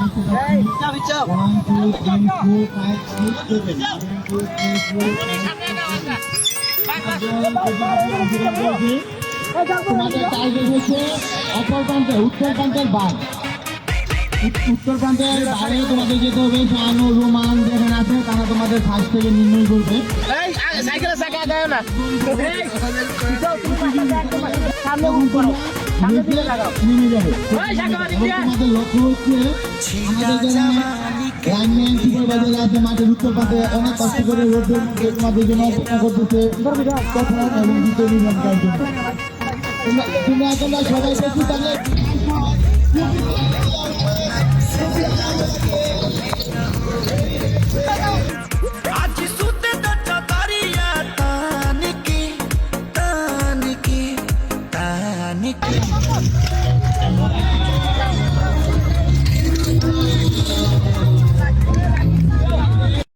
দেখতে পাচ্ছি তোমাদের টার্গেট হচ্ছে অপর প্রান্তে উত্তর প্রান্তের বার উত্তর প্রান্তের বাইরে তোমাদের যেতে হবে শাহানু রোমান যেখানে আছে তারা তোমাদের ফার্স্ট থেকে নির্ণয় করবে সাইকেলের চাকা দেয় না নেমে যাবে। তোমাদের লক্ষ্য হচ্ছে আমাদের যারা লাইনম্যান সুপারভাইজার আছে মাঠের উত্তর পাশে অনেক কষ্ট করে রোডের তোমাদের জন্য অপেক্ষা করতেছে। তখন এবং দ্বিতীয় বিভাগের জন্য তোমরা তোমরা তোমরা সবাই প্রস্তুত থাকলে ไม่กิน